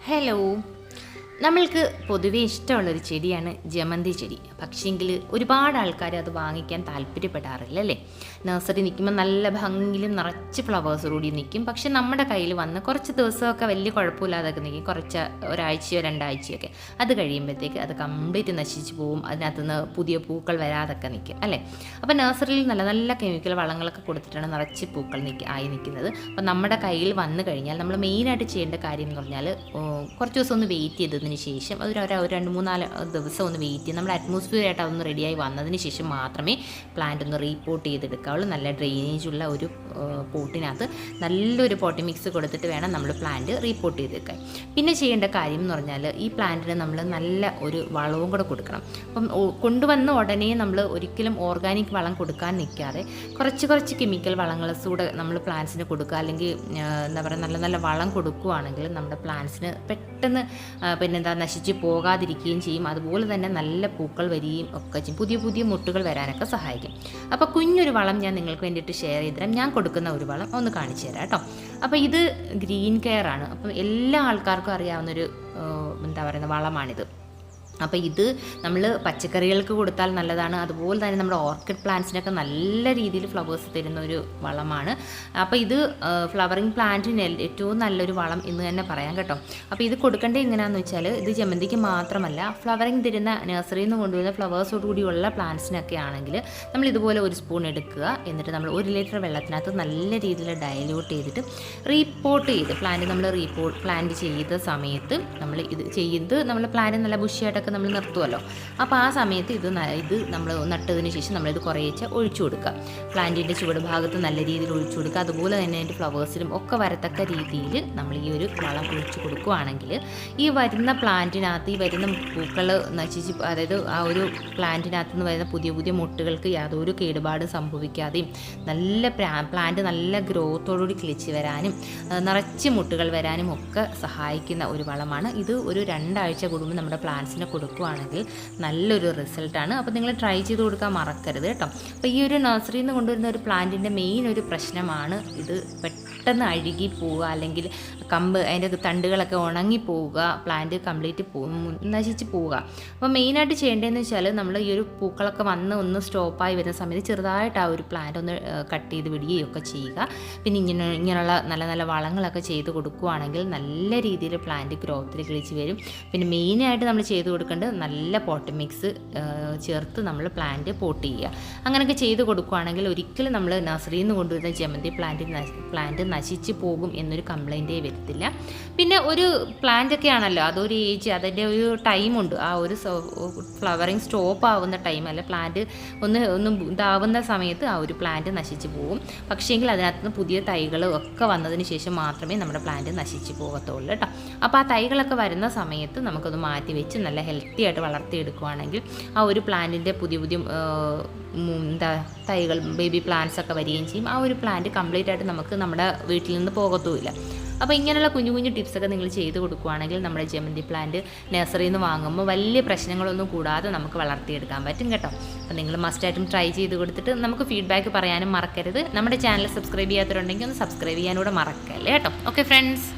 Hello. നമ്മൾക്ക് പൊതുവേ ഇഷ്ടമുള്ളൊരു ചെടിയാണ് ജമന്തി ചെടി. പക്ഷേങ്കിൽ ഒരുപാട് ആൾക്കാർ അത് വാങ്ങിക്കാൻ താല്പര്യപ്പെടാറില്ല അല്ലേ നഴ്സറി നിൽക്കുമ്പോൾ നല്ല ഭംഗിയിലും നിറച്ച് ഫ്ലവേഴ്സ് കൂടി നിൽക്കും. പക്ഷെ നമ്മുടെ കയ്യിൽ വന്ന് കുറച്ച് ദിവസമൊക്കെ വലിയ കുഴപ്പമില്ലാതൊക്കെ നിൽക്കും. കുറച്ച് ഒരാഴ്ചയോ രണ്ടാഴ്ചയൊക്കെ. അത് കഴിയുമ്പോഴത്തേക്ക് അത് കംപ്ലീറ്റ് നശിച്ചു പോവും. അതിനകത്തുനിന്ന് പുതിയ പൂക്കൾ വരാതൊക്കെ നിൽക്കും അല്ലേ? അപ്പോൾ നഴ്സറിയിൽ നല്ല നല്ല കെമിക്കൽ വളങ്ങളൊക്കെ കൊടുത്തിട്ടാണ് നിറച്ച് പൂക്കൾ നിൽക്കുക ആയി നിൽക്കുന്നത്. അപ്പോൾ നമ്മുടെ കയ്യിൽ വന്നു കഴിഞ്ഞാൽ നമ്മൾ മെയിനായിട്ട് ചെയ്യേണ്ട കാര്യം എന്ന് പറഞ്ഞാൽ കുറച്ച് ദിവസം ഒന്ന് വെയിറ്റ് ചെയ്തതിന് ശേഷം ഒരു ഒരു രണ്ട് മൂന്നാൽ ദിവസം ഒന്ന് വെയിറ്റ് ചെയ്യും നമ്മുടെ അറ്റ്മോസ്ഫിയർ ആയിട്ട് അതൊന്ന് റെഡിയായി വന്നതിന് ശേഷം മാത്രമേ പ്ലാന്റ് ഒന്ന് റീപോർട്ട് ചെയ്തെടുക്കാവുള്ളൂ നല്ല ഡ്രെയിനേജ് ഉള്ള ഒരു പോട്ടിനകത്ത് നല്ലൊരു പോട്ടി മിക്സ് കൊടുത്തിട്ട് വേണം നമ്മൾ പ്ലാന്റ് റീപോർട്ട് ചെയ്തെടുക്കാൻ. പിന്നെ ചെയ്യേണ്ട കാര്യം എന്ന് പറഞ്ഞാൽ ഈ പ്ലാന്റിന് നമ്മൾ നല്ല ഒരു വളവും കൂടെ കൊടുക്കണം. അപ്പം കൊണ്ടുവന്ന ഉടനെ നമ്മൾ ഒരിക്കലും ഓർഗാനിക് വളം കൊടുക്കാൻ നിൽക്കാതെ കുറച്ച് കുറച്ച് കെമിക്കൽ വളങ്ങൾ കൂടെ നമ്മൾ പ്ലാന്റ്സിന് കൊടുക്കുക. അല്ലെങ്കിൽ എന്താ പറയുക നല്ല നല്ല വളം കൊടുക്കുകയാണെങ്കിൽ നമ്മുടെ പ്ലാന്റ്സിന് പെട്ടെന്ന് ആ, പിന്നെന്താ നശിച്ച് പോകാതിരിക്കുകയും ചെയ്യും. അതുപോലെ തന്നെ നല്ല പൂക്കൾ വരികയും ഒക്കെ ചെയ്യും. പുതിയ പുതിയ മുട്ടുകൾ വരാനൊക്കെ സഹായിക്കും. അപ്പോൾ കുഞ്ഞൊരു വളം ഞാൻ നിങ്ങൾക്ക് വേണ്ടിയിട്ട് ഷെയർ ചെയ്ത് തരാം ഞാൻ കൊടുക്കുന്ന ഒരു വളം ഒന്ന് കാണിച്ചു തരാം കേട്ടോ. അപ്പോൾ ഇത് ഗ്രീൻ കെയർ ആണ്. അപ്പം എല്ലാ ആൾക്കാർക്കും അറിയാവുന്നൊരു എന്താ പറയുന്ന വളമാണിത്. അപ്പോൾ ഇത് നമ്മൾ പച്ചക്കറികൾക്ക് കൊടുത്താൽ നല്ലതാണ്. അതുപോലെ തന്നെ നമ്മുടെ ഓർക്കിഡ് പ്ലാന്റ്സിനൊക്കെ നല്ല രീതിയിൽ ഫ്ലവേഴ്സ് തരുന്ന ഒരു വളമാണ്. അപ്പോൾ ഇത് ഫ്ലവറിങ് പ്ലാന്റിന് ഏറ്റവും നല്ലൊരു വളം എന്ന് തന്നെ പറയാം കേട്ടോ. അപ്പോൾ ഇത് കൊടുക്കേണ്ടത് എങ്ങനെയാണെന്ന് വെച്ചാൽ ഇത് ജമന്തിക്ക് മാത്രമല്ല ഫ്ലവറിങ് തരുന്ന നഴ്സറിയിൽ നിന്ന് കൊണ്ടുവരുന്ന ഫ്ലവേഴ്സോട് കൂടിയുള്ള പ്ലാന്റ്സിനൊക്കെ ആണെങ്കിൽ നമ്മൾ ഇതുപോലെ ഒരു സ്പൂൺ എടുക്കുക. എന്നിട്ട് നമ്മൾ ഒരു ലിറ്റർ വെള്ളത്തിനകത്ത് നല്ല രീതിയിൽ ഡയലൂട്ട് ചെയ്തിട്ട് റീപോർട്ട് ചെയ്ത് പ്ലാന്റ് നമ്മൾ റീപോർട്ട് പ്ലാന്റ് ചെയ്ത സമയത്ത് നമ്മൾ ഇത് ചെയ്ത് നമ്മൾ പ്ലാന്റ് നല്ല ബുഷിയായിട്ടൊക്കെ നമ്മൾ നിർത്തുമല്ലോ അപ്പോൾ ആ സമയത്ത് ഇത് ഇത് നമ്മൾ നട്ടതിന് ശേഷം നമ്മളിത് കുറേശ്ശെ ഒഴിച്ചു കൊടുക്കുക. പ്ലാന്റിന്റെ ചുവട് ഭാഗത്ത് നല്ല രീതിയിൽ ഒഴിച്ചു കൊടുക്കുക. അതുപോലെ തന്നെ അതിന്റെ ഫ്ലവേഴ്സിലും ഒക്കെ വരത്തക്ക രീതിയിൽ നമ്മൾ ഈ ഒരു വളം ഒഴിച്ചു കൊടുക്കുകയാണെങ്കിൽ ഈ വരുന്ന പ്ലാന്റിനകത്ത് ഈ വരുന്ന പൂക്കൾ നശിച്ച് അതായത് ആ ഒരു പ്ലാന്റിനകത്ത് നിന്ന് വരുന്ന പുതിയ പുതിയ മുട്ടുകൾക്ക് യാതൊരു കേടുപാടും സംഭവിക്കാതെയും നല്ല പ്ലാന്റ് നല്ല ഗ്രോത്തോടുകൂടി കിളിച്ച് വരാനും നിറച്ച് മുട്ടുകൾ വരാനും ഒക്കെ സഹായിക്കുന്ന ഒരു വളമാണ്. ഇത് ഒരു രണ്ടാഴ്ച കൂടുമ്പോൾ നമ്മുടെ പ്ലാന്റ്സിന് കൊടുക്കുകയാണെങ്കിൽ നല്ലൊരു റിസൾട്ടാണ്. അപ്പോൾ നിങ്ങൾ ട്രൈ ചെയ്ത് കൊടുക്കാൻ മറക്കരുത് കേട്ടോ. അപ്പോൾ ഈ ഒരു നഴ്സറിയിൽ നിന്ന് കൊണ്ടുവരുന്ന ഒരു പ്ലാന്റിന്റെ മെയിൻ ഒരു പ്രശ്നമാണ് ഇത് പെട്ടെന്ന് അഴുകി പോവുക അല്ലെങ്കിൽ കമ്പ് അതിന്റെ തണ്ടുകളൊക്കെ ഉണങ്ങി പോവുക പ്ലാന്റ് കംപ്ലീറ്റ് നശിച്ച് പോവുക. അപ്പോൾ മെയിനായിട്ട് ചെയ്യേണ്ടതെന്ന് വെച്ചാൽ നമ്മൾ ഈ ഒരു പൂക്കളൊക്കെ വന്ന് ഒന്ന് സ്റ്റോപ്പായി വരുന്ന സമയത്ത് ചെറുതായിട്ട് ആ ഒരു പ്ലാന്റ് ഒന്ന് കട്ട് ചെയ്ത് വിടുകയൊക്കെ ചെയ്യുക. പിന്നെ ഇങ്ങനെ ഇങ്ങനെയുള്ള നല്ല നല്ല വളങ്ങളൊക്കെ ചെയ്ത് കൊടുക്കുകയാണെങ്കിൽ നല്ല രീതിയിൽ പ്ലാന്റ് ഗ്രോത്തിൽ കിളിച്ച് വരും. പിന്നെ മെയിനായിട്ട് നമ്മൾ ചെയ്ത് കൊടുക്കേണ്ടത് നല്ല പോട്ട് മിക്സ് ചേർത്ത് നമ്മൾ പ്ലാന്റ് പോട്ട് ചെയ്യുക. അങ്ങനെയൊക്കെ ചെയ്ത് കൊടുക്കുകയാണെങ്കിൽ ഒരിക്കലും നമ്മൾ നഴ്സറിയിൽ നിന്ന് കൊണ്ടുവരുന്ന ജമന്തി പ്ലാന്റ് പ്ലാന്റ് നശിച്ച് പോകും എന്നൊരു കംപ്ലൈന്റേ വരത്തില്ല. പിന്നെ ഒരു പ്ലാന്റ് ഒക്കെ ആണല്ലോ അതൊരു ഏജ് അതിന്റെ ഒരു ടൈമുണ്ട് ആ ഒരു ഫ്ലവറിങ് സ്റ്റോപ്പ് ആവുന്ന ടൈം അല്ല പ്ലാന്റ് ഒന്ന് ഒന്ന് ഇതാവുന്ന സമയത്ത് ആ ഒരു പ്ലാന്റ് നശിച്ച് പോകും. പക്ഷേങ്കിൽ അതിനകത്ത് നിന്ന് പുതിയ തൈകൾ ഒക്കെ വന്നതിന് ശേഷം മാത്രമേ നമ്മുടെ പ്ലാന്റ് നശിച്ച് പോകത്തുള്ളൂ കേട്ടോ. അപ്പോൾ ആ തൈകളൊക്കെ വരുന്ന സമയത്ത് നമുക്കത് മാറ്റി വെച്ച് നല്ല ആയിട്ട് വളർത്തിയെടുക്കുകയാണെങ്കിൽ ആ ഒരു പ്ലാന്റിന്റെ പുതിയ പുതിയ എന്താ തൈകൾ ബേബി പ്ലാന്റ്സ് ഒക്കെ വരികയും ചെയ്യും. ആ ഒരു പ്ലാന്റ് കംപ്ലീറ്റ് ആയിട്ട് നമുക്ക് നമ്മുടെ വീട്ടിൽ നിന്ന് പോകത്തുമില്ല. അപ്പോൾ ഇങ്ങനെയുള്ള കുഞ്ഞു കുഞ്ഞു ടിപ്സൊക്കെ നിങ്ങൾ ചെയ്ത് കൊടുക്കുകയാണെങ്കിൽ നമ്മുടെ ജമന്തി പ്ലാന്റ് നഴ്സറിയിൽ നിന്ന് വാങ്ങുമ്പോൾ വലിയ പ്രശ്നങ്ങളൊന്നും കൂടാതെ നമുക്ക് വളർത്തിയെടുക്കാൻ പറ്റും കേട്ടോ. അപ്പോൾ നിങ്ങൾ മസ്റ്റായിട്ടും ട്രൈ ചെയ്ത് കൊടുത്തിട്ട് നമുക്ക് ഫീഡ്ബാക്ക് പറയാനും മറക്കരുത്. നമ്മുടെ ചാനൽ സബ്സ്ക്രൈബ് ചെയ്യാത്തവരുണ്ടെങ്കിൽ ഒന്ന് സബ്സ്ക്രൈബ് ചെയ്യാനൂടെ മറക്കല്ലേ കേട്ടോ. Okay friends.